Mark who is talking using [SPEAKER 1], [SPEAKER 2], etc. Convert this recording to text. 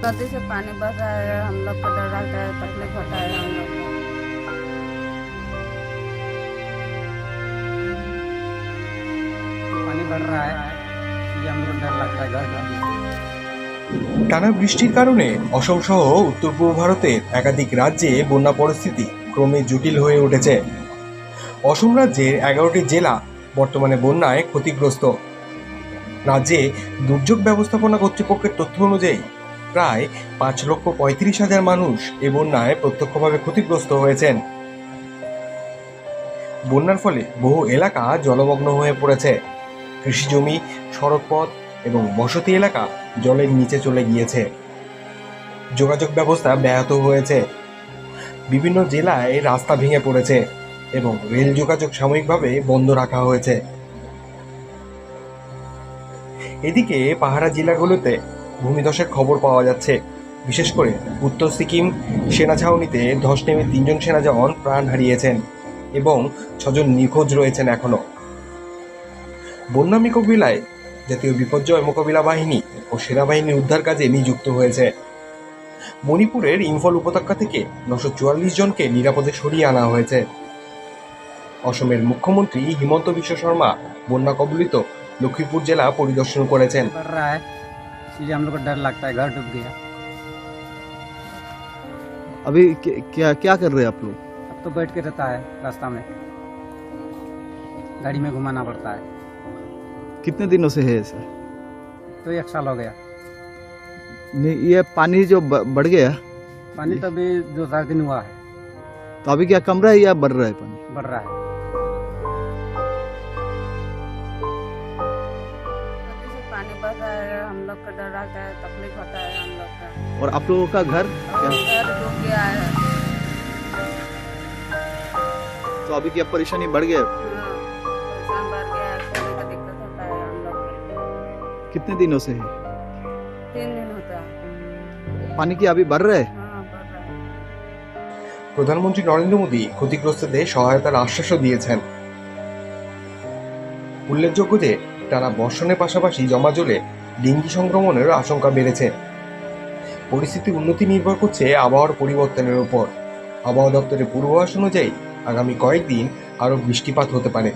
[SPEAKER 1] नदी से पानी बह रहा है हम लोग को डर लगता है तकलीफ होता है हम लोग को
[SPEAKER 2] पानी बढ़ रहा है ये हम लोग को डर लगता है घर का
[SPEAKER 3] টানা বৃষ্টির কারণে অসম সহ উত্তর পূর্ব ভারতের একাধিক রাজ্যে বন্যা পরিস্থিতি ক্রমে জটিল হয়ে উঠেছে অসম রাজ্যের এগারোটি জেলা বর্তমানে বন্যায় ক্ষতিগ্রস্ত রাজ্যে দুর্যোগ ব্যবস্থাপনা কর্তৃপক্ষের তথ্য অনুযায়ী প্রায় পাঁচ লক্ষ পঁয়ত্রিশ হাজার মানুষ এ বন্যায় প্রত্যক্ষভাবে ক্ষতিগ্রস্ত হয়েছেন। বন্যার ফলে বহু এলাকা জলমগ্ন হয়ে পড়েছে। কৃষিজমি, সড়কপথ এবং বসতি এলাকা জলের নিচে চলে গিয়েছে। যোগাযোগ ব্যবস্থা ব্যাহত হয়েছে। বিভিন্ন জেলায় রাস্তা ভেঙে পড়েছে এবং রেল যোগাযোগ সাময়িকভাবে বন্ধ রাখা হয়েছে। এদিকে পাহাড়া জেলাগুলোতে ভূমিধসের খবর পাওয়া যাচ্ছে। বিশেষ করে উত্তর সিকিম সেনা ছাউনিতে ধস নেমে তিনজন সেনা জওয়ান প্রাণ হারিয়েছেন এবং ছজন নিখোঁজ রয়েছেন এখনও বন্যা মোকাবিলায় জাতীয় বিপর্যয় মোকাবিলা বাহিনী ও সেনাবাহিনীর উদ্ধার কাজে নিযুক্ত হয়েছে। মণিপুরের ইম্ফল উপত্যকা থেকে নশো চুয়াল্লিশ জনকে নিরাপদে সরিয়ে আনা হয়েছে। অসমের মুখ্যমন্ত্রী হিমন্ত বিশ্ব শর্মা বন্যা কবলিত লক্ষ্মীপুর জেলা পরিদর্শন করেছেন।
[SPEAKER 2] इसलिए हम लोग को डर लगता है घर डूब गया।
[SPEAKER 4] अभी क्या क्या कर रहे हैं आप लोग?
[SPEAKER 2] अब तो बैठ के रहता है रास्ता में। गाड़ी में घुमाना पड़ता है।
[SPEAKER 4] कितने दिनों से है ऐसा
[SPEAKER 2] तो एक साल हो गया।
[SPEAKER 4] नहीं ये पानी जो बढ़ गया?
[SPEAKER 2] पानी तो अभी दो चार दिन हुआ है।
[SPEAKER 4] तो अभी क्या कम रहा है या बढ़ रहा है पानी?
[SPEAKER 2] बढ़ रहा है।
[SPEAKER 1] से पानी बह रहा है हम लोग को डर लगता है तकलीफ होता है हम लोग का
[SPEAKER 4] और आप लोगों का घर
[SPEAKER 1] और घर डूब गया है
[SPEAKER 4] तो अभी क्या परेशानी बढ़ गया
[SPEAKER 1] हाँ, परेशान बढ़ गया है सोने का दिक्कत होता है हम लोग को
[SPEAKER 4] कितने दिनों से है
[SPEAKER 1] तीन दिन होता है
[SPEAKER 4] पानी की अभी बढ़ रहा है
[SPEAKER 1] हाँ बढ़ रहा है
[SPEAKER 3] প্রধানমন্ত্রী নরেন্দ্র মোদী ক্ষতিগ্রস্তদের সহায়তার আশ্বাসও দিয়েছেন উল্লেখযোগ্য যে টানা বর্ষণের পাশাপাশি জমা জলে ডেঙ্গি সংক্রমণের আশঙ্কা বেড়েছে। পরিস্থিতির উন্নতি নির্ভর করছে আবহাওয়ার পরিবর্তনের উপর। আবহাওয়া দপ্তরের পূর্বাভাস অনুযায়ী আগামী কয়েকদিন আরও বৃষ্টিপাত হতে পারে।